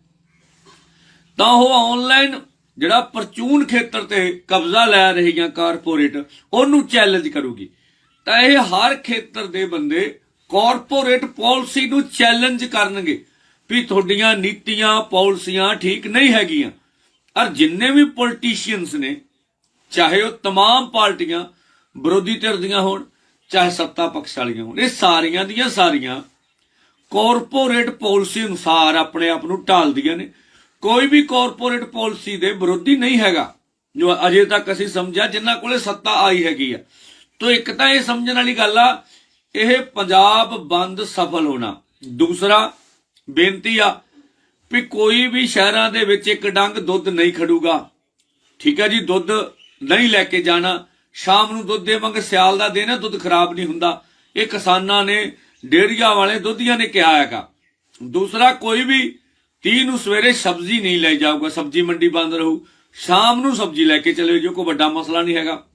[SPEAKER 1] ਤਾਂ ਉਹ ਆਨਲਾਈਨ ਜਿਹੜਾ ਪਰਚੂਨ ਖੇਤਰ ਤੇ ਕਬਜ਼ਾ ਲੈ ਰਹੀਆਂ ਕਾਰਪੋਰੇਟ ਉਹਨੂੰ ਚੈਲੰਜ ਕਰੂਗੀ ਤਾਂ ਇਹ ਹਰ ਖੇਤਰ ਦੇ ਬੰਦੇ ਕਾਰਪੋਰੇਟ ਪਾਲਿਸੀ ਨੂੰ ਚੈਲੰਜ ਕਰਨਗੇ ਵੀ ਤੁਹਾਡੀਆਂ ਨੀਤੀਆਂ ਪਾਲਿਸੀਆਂ ਠੀਕ ਨਹੀਂ ਹੈਗੀਆਂ ਔਰ ਜਿੰਨੇ ਵੀ ਪੋਲੀਟੀਸ਼ੀਅਨਸ ਨੇ ਚਾਹੇ ਉਹ तमाम ਪਾਰਟੀਆਂ ਵਿਰੋਧੀ ਧਿਰ ਦੀਆਂ ਹੋਣ, ਚਾਹੇ ਸੱਤਾ ਪਕਸ਼ ਵਾਲੀਆਂ ਹੋਣ। ਇਹ ਸਾਰੀਆਂ ਦੀਆਂ ਸਾਰੀਆਂ ਕਾਰਪੋਰੇਟ ਪਾਲਿਸੀ ਅਨੁਸਾਰ ਆਪਣੇ ਆਪ ਨੂੰ ਢਾਲਦੀਆਂ ਨੇ। ਕੋਈ ਵੀ ਕਾਰਪੋਰੇਟ ਪਾਲਿਸੀ ਦੇ ਵਿਰੋਧੀ ਨਹੀਂ ਹੈਗਾ, ਜੋ ਅਜੇ ਤੱਕ ਅਸੀਂ ਸਮਝਿਆ, ਜਿਨ੍ਹਾਂ ਕੋਲੇ ਸੱਤਾ ਆਈ ਹੈਗੀ ਆ। ਤੋਂ ਇੱਕ ਤਾਂ ਇਹ ਸਮਝਣ ਵਾਲੀ ਗੱਲ ਆ, ਇਹ ਪੰਜਾਬ ਬੰਦ ਸਫਲ ਹੋਣਾ। ਦੂਸਰਾ, ਬੇਨਤੀ ਆ ਵੀ ਕੋਈ ਵੀ ਸ਼ਹਿਰਾਂ ਦੇ ਵਿੱਚ ਇੱਕ ਡੰਗ ਦੁੱਧ ਨਹੀਂ ਖੜੂਗਾ। ਠੀਕ ਹੈ ਜੀ, ਦੁੱਧ ਨਹੀਂ ਲੈ ਕੇ ਜਾਣਾ। ਸ਼ਾਮ ਨੂੰ ਦੁੱਧ ਦੇਵਾਂਗੇ, ਸਿਆਲ ਦਾ ਦਿਨ ਹੈ, ਦੁੱਧ ਖਰਾਬ ਨਹੀਂ ਹੁੰਦਾ। ਇਹ ਕਿਸਾਨਾਂ ਨੇ ਡੇਰੀਆਂ ਵਾਲੇ ਦੁੱਧੀਆਂ ਨੇ ਕਿਹਾ ਹੈਗਾ। ਦੂਸਰਾ, ਕੋਈ ਵੀ 30 ਨੂੰ ਸਵੇਰੇ ਸਬਜ਼ੀ ਨਹੀਂ ਲੈ ਜਾਊਗਾ, ਸਬਜ਼ੀ ਮੰਡੀ ਬੰਦ ਰਹੂ। ਸ਼ਾਮ ਨੂੰ ਸਬਜ਼ੀ ਲੈ ਕੇ ਚਲੇ ਜੋ ਕੋਈ ਵੱਡਾ ਮਸਲਾ ਨਹੀਂ ਹੈਗਾ।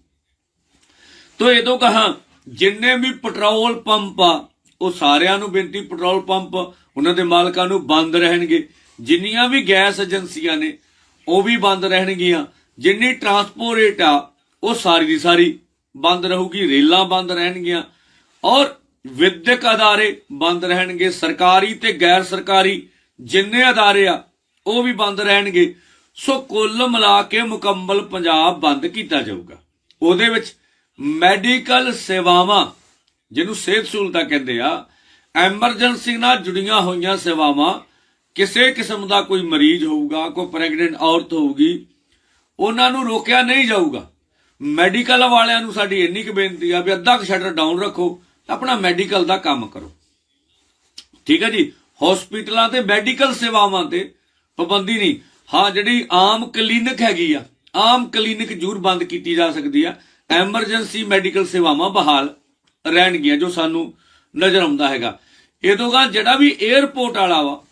[SPEAKER 1] ਤੋ ਇਹ ਤੋਂ ਕਹਾ, ਜਿੰਨੇ ਵੀ ਪੈਟਰੋਲ ਪੰਪ ਆ, ਉਹ ਸਾਰਿਆਂ ਨੂੰ ਬੇਨਤੀ, ਪੈਟਰੋਲ ਪੰਪ ਉਹਨਾਂ ਦੇ ਮਾਲਕਾਂ ਨੂੰ ਬੰਦ ਰਹਿਣਗੇ। ਜਿੰਨੀਆਂ ਵੀ ਗੈਸ ਏਜੰਸੀਆਂ ਨੇ, ਉਹ ਵੀ ਬੰਦ ਰਹਿਣਗੀਆਂ। ਜਿੰਨੀ ਟਰਾਂਸਪੋਰਟ ਆ ਉਹ ਸਾਰੀ ਦੀ ਸਾਰੀ ਬੰਦ ਰਹੂਗੀ, ਰੇਲਾਂ ਬੰਦ ਰਹਿਣਗੀਆਂ ਔਰ ਵਿਦਿਅਕ ਅਦਾਰੇ ਬੰਦ ਰਹਿਣਗੇ, ਸਰਕਾਰੀ ਤੇ ਗੈਰ ਸਰਕਾਰੀ ਜਿੰਨੇ ਅਦਾਰੇ ਆ, ਉਹ ਵੀ ਬੰਦ ਰਹਿਣਗੇ। ਸੋ ਕੁੱਲ ਮਿਲਾ ਕੇ ਮੁਕੰਮਲ ਪੰਜਾਬ ਬੰਦ ਕੀਤਾ ਜਾਊਗਾ। ਉਹਦੇ ਵਿੱਚ ਮੈਡੀਕਲ ਸੇਵਾਵਾਂ, ਜਿਹਨੂੰ ਸਿਹਤ ਸਹੂਲਤਾਂ ਕਹਿੰਦੇ ਆ, ਐਮਰਜੈਂਸੀ ਨਾਲ ਜੁੜੀਆਂ ਹੋਈਆਂ ਸੇਵਾਵਾਂ, ਕਿਸੇ ਕਿਸਮ ਦਾ ਕੋਈ ਮਰੀਜ਼ ਹੋਊਗਾ, ਕੋਈ ਪ੍ਰੈਗਨੈਂਟ ਔਰਤ ਹੋਊਗੀ, ਉਹਨਾਂ ਨੂੰ ਰੋਕਿਆ ਨਹੀਂ ਜਾਊਗਾ। ਮੈਡੀਕਲ ਵਾਲਿਆਂ ਨੂੰ ਸਾਡੀ ਇੰਨੀ ਕੁ ਬੇਨਤੀ ਆ ਵੀ ਅੱਧਾ ਕੁ ਸ਼ਟਰ ਡਾਊਨ ਰੱਖੋ, ਆਪਣਾ ਮੈਡੀਕਲ ਦਾ ਕੰਮ ਕਰੋ। ਠੀਕ ਹੈ ਜੀ? ਹਸਪੀਟਲਾਂ ਤੇ ਮੈਡੀਕਲ ਸੇਵਾਵਾਂ ਤੇ ਪਾਬੰਦੀ ਨਹੀਂ। ਹਾਂ, ਜਿਹੜੀ ਆਮ ਕਲੀਨਿਕ ਹੈਗੀ ਆ, ਆਮ ਕਲੀਨਿਕ ਜ਼ਰੂਰ ਬੰਦ ਕੀਤੀ ਜਾ ਸਕਦੀ ਆ। ਐਮਰਜੈਂਸੀ ਮੈਡੀਕਲ ਸੇਵਾਵਾਂ ਬਹਾਲ ਰਹਿਣਗੀਆਂ ਜੋ ਸਾਨੂੰ ਨਜ਼ਰ ਆਉਂਦਾ ਹੈਗਾ। ਇਦੋਂ ਗਾ ਜਿਹੜਾ ਵੀ 에ਅਰਪੋਰਟ ਵਾਲਾ ਵਾ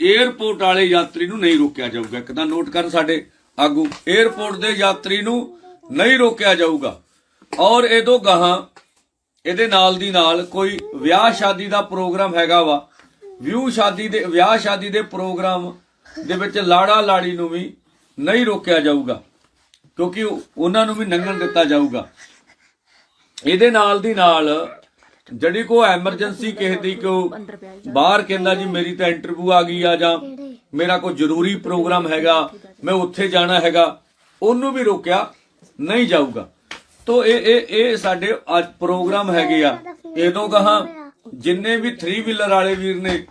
[SPEAKER 1] 에ਅਰਪੋਰਟ ਵਾਲੇ ਯਾਤਰੀ ਨੂੰ ਨਹੀਂ ਰੋਕਿਆ ਜਾਊਗਾ। ਇੱਕ ਤਾਂ ਨੋਟ ਕਰਨ ਸਾਡੇ ਆਗੂ 에ਅਰਪੋਰਟ ਦੇ ਯਾਤਰੀ ਨੂੰ ਨਹੀਂ ਰੋਕਿਆ ਜਾਊਗਾ। ਔਰ ਇਹ ਗਾਹਾਂ ਇਹਦੇ ਨਾਲ ਦੀ ਨਾਲ ਕੋਈ ਵਿਆਹ ਸ਼ਾਦੀ ਦਾ ਪ੍ਰੋਗਰਾਮ ਹੈਗਾ ਵਾ। ਵਿਊ ਸ਼ਾਦੀ ਦੇ, ਵਿਆਹ ਸ਼ਾਦੀ ਦੇ ਪ੍ਰੋਗਰਾਮ ਦੇ ਵਿੱਚ ਲਾੜਾ ਲਾੜੀ ਨੂੰ ਵੀ ਨਹੀਂ ਰੋਕਿਆ ਜਾਊਗਾ। ਕਿਉਂਕਿ ਉਹਨਾਂ ਨੂੰ ਵੀ ਨੰਗਣ ਦਿੱਤਾ ਜਾਊਗਾ। ਇਹਦੇ ਨਾਲ ਦੀ ਨਾਲ ਜਿਹੜੀ ਕੋ ਐਮਰਜੈਂਸੀ ਕਿਸੇ ਦੀ ਕੋ ਬਾਹਰ ਕਹਿੰਦਾ ਜੀ ਮੇਰੀ ਤਾਂ ਇੰਟਰਵਿਊ ਆ ਗਈ ਆ ਜਾਂ ਮੇਰਾ ਕੋਈ ਜ਼ਰੂਰੀ ਪ੍ਰੋਗਰਾਮ ਹੈਗਾ, ਮੈਂ ਉੱਥੇ ਜਾਣਾ ਹੈਗਾ, ਉਹਨੂੰ ਵੀ ਰੋਕਿਆ। ਨਹੀਂ ਜਾਊਗਾ। ਤੋ ਇਹ ਇਹ ਇਹ ਸਾਡੇ ਅੱਜ ਪ੍ਰੋਗਰਾਮ ਹੈਗੇ ਆ। ਇਹਦੋਂ ਕਹਾ ਜਿੰਨੇ ਵੀ 3 ਵੀਲਰ ਵਾਲੇ ਵੀਰ ਨੇ,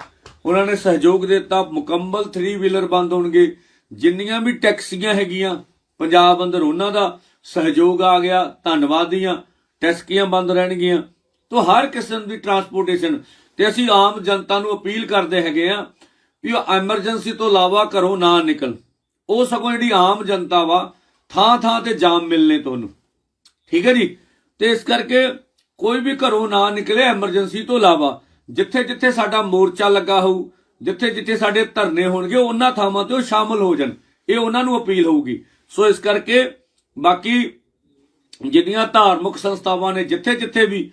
[SPEAKER 1] ਉਹਨਾਂ ਨੇ ਸਹਿਯੋਗ ਦਿੱਤਾ, ਮੁਕੰਮਲ 3 ਵੀਲਰ ਬੰਦ ਹੋਣਗੇ। ਜਿੰਨੀਆਂ ਵੀ ਟੈਕਸੀਆਂ ਹੈਗੀਆਂ, ਪੰਜਾਬ ਅੰਦਰ ਉਹਨਾਂ ਦਾ ਸਹਿਯੋਗ ਆ ਗਿਆ ਧੰਨਵਾਦੀਆਂ ਟੈਕਸੀਆਂ ਬੰਦ ਰਹਿਣਗੀਆਂ। ਤੋ ਹਰ ਕਿਸਮ ਦੀ ਟਰਾਂਸਪੋਰਟੇਸ਼ਨ ਤੇ ਅਸੀਂ ਆਮ ਜਨਤਾ ਨੂੰ ਅਪੀਲ ਕਰਦੇ ਹੈਗੇ ਆ ਵੀ ਉਹ ਐਮਰਜੈਂਸੀ ਤੋਂ ਇਲਾਵਾ ਘਰੋਂ ਨਾ ਨਿਕਲ ਉਹ ਸਗੋਂ ਜਿਹੜੀ ਆਮ ਜਨਤਾ ਵਾ ਥਾਂ ਥਾਂ ਤੇ ਜਾਮ ਮਿਲਨੇ ਤੁਹਾਨੂੰ। ਠੀਕ ਹੈ ਜੀ? ਤੇ ਇਸ ਕਰਕੇ ਕੋਈ ਵੀ ਘਰੋਂ ਨਾ ਨਿਕਲੇ ਐਮਰਜੈਂਸੀ ਤੋਂ ਇਲਾਵਾ, ਜਿੱਥੇ ਜਿੱਥੇ ਸਾਡਾ ਮੋਰਚਾ ਲੱਗਾ ਹੋਊ, ਜਿੱਥੇ ਜਿੱਥੇ ਸਾਡੇ ਧਰਨੇ ਹੋਣਗੇ, ਉਹਨਾਂ ਥਾਵਾਂ ਤੇ ਉਹ ਸ਼ਾਮਲ ਹੋ ਜਾਣ। ਇਹ ਉਹਨਾਂ ਨੂੰ ਅਪੀਲ ਹੋਊਗੀ। ਸੋ ਇਸ ਕਰਕੇ ਬਾਕੀ ਜਿੰਨੀਆਂ ਧਾਰਮਿਕ ਸੰਸਥਾਵਾਂ ਨੇ, ਜਿੱਥੇ ਜਿੱਥੇ ਵੀ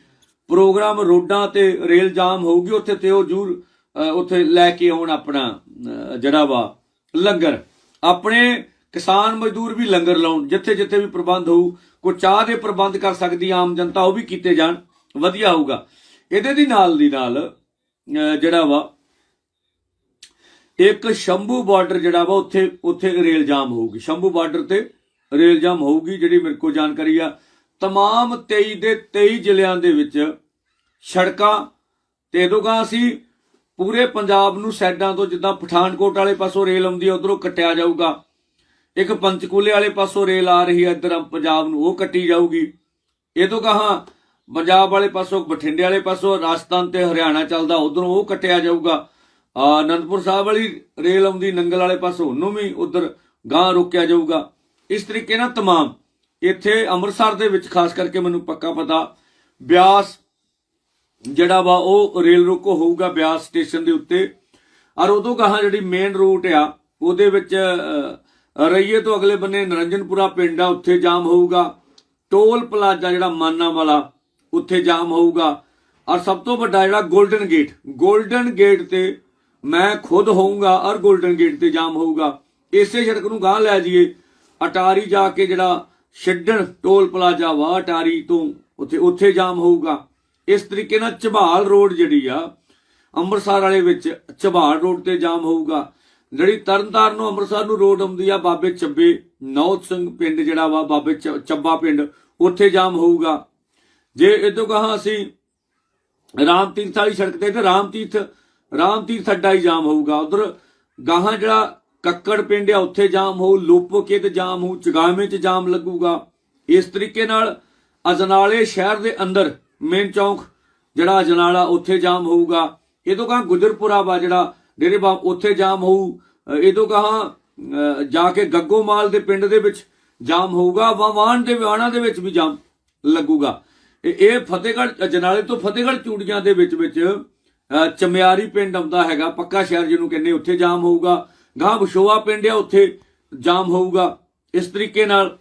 [SPEAKER 1] ਪ੍ਰੋਗਰਾਮ ਰੋਡਾਂ ਤੇ ਰੇਲ ਜਾਮ ਹੋਊਗੀ, ਉੱਥੇ ਤੇ ਉਹ ਜੂਰ ਉੱਥੇ ਲੈ ਕੇ ਆਉਣ ਆਪਣਾ ਜਿਹੜਾ ਵਾ ਲੰਗਰ। ਆਪਣੇ ਕਿਸਾਨ ਮਜ਼ਦੂਰ ਵੀ ਲੰਗਰ ਲਾਉਣ ਜਿੱਥੇ ਜਿੱਥੇ ਵੀ ਪ੍ਰਬੰਧ ਹੋਊ, ਕੋਈ ਚਾਹ ਦੇ ਪ੍ਰਬੰਧ ਕਰ ਸਕਦੀ ਆਮ ਜਨਤਾ ਉਹ ਵੀ ਕੀਤੇ ਜਾਣ, ਵਧੀਆ ਹੋਊਗਾ। ਇਹਦੇ ਦੀ ਨਾਲ ਦੀ ਨਾਲ ਜਿਹੜਾ ਵਾ, ਇੱਕ ਸ਼ੰਭੂ ਬਾਰਡਰ ਜਿਹੜਾ ਵਾ, ਉੱਥੇ ਉੱਥੇ ਰੇਲ ਜਾਮ ਹੋਊਗੀ। ਸ਼ੰਭੂ ਬਾਰਡਰ ਤੇ ਰੇਲ ਜਾਮ ਹੋਊਗੀ, ਜਿਹੜੀ ਮੇਰੇ ਕੋਲ ਜਾਣਕਾਰੀ ਆ। ਤਮਾਮ 23 ਦੇ 23 ਜ਼ਿਲ੍ਹਿਆਂ ਦੇ ਵਿੱਚ ਸੜਕਾਂ ਤੇ ਦੋਗਾ ਅਸੀਂ ਪੂਰੇ ਪੰਜਾਬ ਨੂੰ ਸਾਈਡਾਂ ਤੋਂ ਜਿੱਦਾਂ ਪਠਾਨਕੋਟ ਵਾਲੇ ਪਾਸੋਂ ਰੇਲ ਆਉਂਦੀ ਹੈ ਉਧਰੋਂ ਕੱਟਿਆ ਜਾਊਗਾ। ਇੱਕ ਪੰਚਕੂਲੇ ਵਾਲੇ ਪਾਸੋਂ ਰੇਲ ਆ ਰਹੀ ਹੈ, ਇੱਧਰ ਪੰਜਾਬ ਨੂੰ ਉਹ ਕੱਟੀ ਜਾਊਗੀ। ਇਹ ਤੋਂ ਕਹਾ ਪੰਜਾਬ ਵਾਲੇ ਪਾਸੋਂ, ਬਠਿੰਡੇ ਵਾਲੇ ਪਾਸੋਂ, ਰਾਜਸਥਾਨ ਤੇ ਹਰਿਆਣਾ ਚੱਲਦਾ, ਉਧਰੋਂ ਉਹ ਕੱਟਿਆ ਜਾਊਗਾ। ਅਨੰਦਪੁਰ ਸਾਹਿਬ ਵਾਲੀ ਰੇਲ ਆਉਂਦੀ, ਨੰਗਲ ਵਾਲੇ ਪਾਸੋਂ ਉਹਨੂੰ ਵੀ ਉਧਰ ਗਾਂ ਰੋਕਿਆ ਜਾਊਗਾ। ਇਸ ਤਰੀਕੇ ਨਾਲ ਤਮਾਮ ਇੱਥੇ ਅੰਮ੍ਰਿਤਸਰ ਦੇ ਵਿੱਚ ਖਾਸ ਕਰਕੇ ਮੈਨੂੰ ਪੱਕਾ ਪਤਾ, ਬਿਆਸ ਜਿਹੜਾ ਵਾ ਉਹ ਰੇਲ ਰੋਕੋ ਹੋਊਗਾ ਬਿਆਸ ਸਟੇਸ਼ਨ ਦੇ ਉੱਤੇ। ਔਰ ਉਦੋਂ ਕਹਾ ਜਿਹੜੀ ਮੇਨ ਰੂਟ ਆ, ਉਹਦੇ ਵਿੱਚ ਰਈਏ ਤੋਂ ਅਗਲੇ ਬੰਨੇ ਨਰੰਜਨਪੁਰਾ ਪਿੰਡ ਆ, ਉੱਥੇ ਜਾਮ ਹੋਊਗਾ। ਟੋਲ ਪਲਾਜ਼ਾ ਜਿਹੜਾ ਮਾਨਾ ਵਾਲਾ, ਉੱਥੇ ਜਾਮ ਹੋਊਗਾ। ਔਰ ਸਭ ਤੋਂ ਵੱਡਾ ਜਿਹੜਾ 골ਡਨ ਗੇਟ 골ਡਨ ਗੇਟ ਤੇ ਮੈਂ ਖੁਦ ਹੋਊਗਾ, ਔਰ 골ਡਨ ਗੇਟ ਤੇ ਜਾਮ ਹੋਊਗਾ। ਇਸੇ ਸੜਕ ਨੂੰ ਗਾਂ ਲੈ ਜਾਈਏ। ਅਟਾਰੀ ਜਾ ਕੇ ਜਿਹੜਾ ਛੱਡਣ ਟੋਲ ਪਲਾਜ਼ਾ ਵਾ, ਅਟਾਰੀ ਤੋਂ ਉੱਥੇ ਉੱਥੇ ਜਾਮ ਹੋਊਗਾ। ਇਸ ਤਰੀਕੇ ਨਾਲ ਝਬਾਲ ਰੋਡ ਜਿਹੜੀ ਆ, ਅੰਮ੍ਰਿਤਸਰ ਵਾਲੇ ਵਿੱਚ ਝਬਾਲ ਰੋਡ ਤੇ ਜਾਮ ਹੋਊਗਾ। ਜਿਹੜੀ ਤਰਨਤਾਰਨ ਨੂੰ ਅੰਮ੍ਰਿਤਸਰ ਨੂੰ ਰੋਡ ਆਉਂਦੀ ਆ, ਬਾਬੇ ਚੱਬੇ, ਨੌਤ ਸਿੰਘ ਪਿੰਡ ਜਿਹੜਾ ਵਾ, ਬਾਬੇ ਚੱਬਾ ਪਿੰਡ, ਉੱਥੇ ਜਾਮ ਹੋਊਗਾ। ਜੇ ਇਦੋਂ ਕਹਾ ਅਸੀਂ ਰਾਮ ਤੀਰਥ ਵਾਲੀ ਸੜਕ ਤੇ ਤੇ ਰਾਮ ਤੀਰਥ ਰਾਮ ਤੀਰਥ ਅੱਡਾ ਹੀ ਜਾਮ ਹੋਊਗਾ। ਉਧਰ ਗਾਹਾਂ ਜਿਹੜਾ ਕੱਕੜ ਪਿੰਡ ਆ, ਉੱਥੇ ਜਾਮ ਹੋਊ ਲੋਪੋਕੇ ਤੇ ਜਾਮ ਹੋਊ, ਚਗਾਵੇਂ ਚ ਜਾਮ ਲੱਗੂਗਾ। ਇਸ ਤਰੀਕੇ ਨਾਲ ਅਜਨਾਲੇ ਸ਼ਹਿਰ ਦੇ ਅੰਦਰ, ਮੇਨ ਚੌਂਕ ਜਿਹੜਾ ਅਜਨਾਲਾ, ਉੱਥੇ ਜਾਮ ਹੋਊਗਾ। ਇਹ ਤੋਂ ਕਹਾ ਗੁਜਰਪੁਰਾ ਵਾ ਜਿਹੜਾ ਡੇਰੇ ਬਾਬ ਉੱਥੇ ਜਾਮ ਹੋਊ। ਅ, ਇਹ ਤੋਂ ਕਹਾ ਜਾ ਕੇ ਗੱਗੋਮਾਲ ਦੇ ਪਿੰਡ ਦੇ ਵਿੱਚ ਜਾਮ ਹੋਊਗਾ ਵਾਵਾਨ ਦੇ ਵਿਆਣਾ ਦੇ ਵਿੱਚ ਵੀ ਜਾਮ ਲੱਗੂਗਾ। ਇਹ ਫਤਿਹਗੜ੍ਹ ਜਨਾਲੇ ਤੋਂ ਫਤਿਹਗੜ੍ਹ ਚੂੜੀਆਂ ਦੇ ਵਿੱਚ ਵਿੱਚ ਚਮਿਆਰੀ ਪਿੰਡ ਆਉਂਦਾ ਹੈਗਾ ਪੱਕਾ ਸ਼ਹਿਰ ਜਿਹਨੂੰ ਕਹਿੰਦੇ ਉੱਥੇ ਜਾਮ ਹੋਊਗਾ। ਗਾਂ ਬਸ਼ੋਆ ਪਿੰਡ ਆ ਉੱਥੇ ਜਾਮ ਹੋਊਗਾ। ਇਸ ਤਰੀਕੇ ਨਾਲ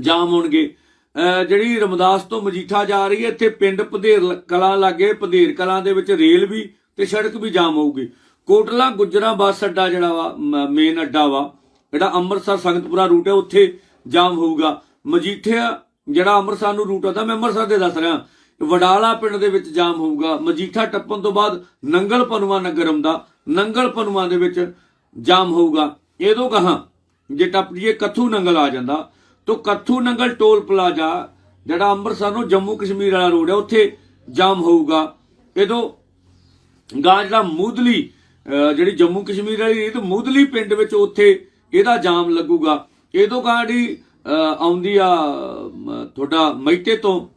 [SPEAKER 1] ਜਾਮ ਹੋਣਗੇ। ਅਹ ਜਿਹੜੀ ਰਮਦਾਸ ਤੋਂ ਮਜੀਠਾ ਜਾ ਰਹੀ ਹੈ ਇੱਥੇ ਪਿੰਡ ਪਧੇਰ ਲ- ਕਲਾਂ ਲਾਗੇ ਪਧੇਰ ਕਲਾਂ ਦੇ ਵਿੱਚ ਰੇਲ ਵੀ ਤੇ ਸੜਕ ਵੀ ਜਾਮ ਹੋਊਗੀ। ਕੋਟਲਾ ਗੁਜਰਾ ਬੱਸ ਅੱਡਾ ਜਿਹੜਾ ਵਾ ਮੇਨ ਅੱਡਾ ਵਾ, ਜਿਹੜਾ ਅੰਮ੍ਰਿਤਸਰ ਸੰਗਤਪੁਰਾ ਰੂਟ ਹੈ, ਉੱਥੇ ਜਾਮ ਹੋਊਗਾ। ਮਜੀਠਾ ਜਿਹੜਾ ਅੰਮ੍ਰਿਤਸਰ ਨੂੰ ਰੂਟ ਆਉਂਦਾ, ਮੈਂ ਅੰਮ੍ਰਿਤਸਰ ਦੇ ਦੱਸ ਰਿਹਾ। ਵਡਾਲਾ ਪਿੰਡ ਦੇ ਵਿੱਚ ਜਾਮ ਹੋਊਗਾ। ਮਜੀਠਾ ਟੱਪਣ ਤੋਂ ਬਾਅਦ ਨੰਗਲ ਪਨੂਆ ਨਗਰ ਆਉਂਦਾ। ਨੰਗਲ ਪਨੂਆ ਦੇ ਵਿੱਚ ਜਾਮ ਹੋਊਗਾ। ਇਹਦੋਂ ਕਹਾ, ਜੇ ਟੱਪ ਜੀਏ ਕੱਥੂ ਨੰਗਲ ਆ ਜਾਂਦਾ। ਤੋ ਕੱਥੂ ਨੰਗਲ ਟੋਲ ਪਲਾਜ਼ਾ ਜਿਹੜਾ ਅੰਮ੍ਰਿਤਸਰ ਨੂੰ ਜੰਮੂ ਕਸ਼ਮੀਰ ਵਾਲਾ ਰੋਡ ਹੈ, ਉੱਥੇ ਜਾਮ ਹੋਊਗਾ। ਇਹਦੋਂ ਗਾਂ ਜਿਹੜਾ ਮੂਦਲੀ ਅਹ ਜਿਹੜੀ ਜੰਮੂ ਕਸ਼ਮੀਰ ਵਾਲੀ ਰੀਤ ਮੂਦਲੀ ਪਿੰਡ ਵਿੱਚ ਉੱਥੇ ਇਹਦਾ ਜਾਮ ਲੱਗੂਗਾ। ਇਹਦੋਂ ਗਾਂ ਆਉਂਦੀ ਆ ਤੁਹਾਡਾ ਮਹਿਤੇ ਤੋਂ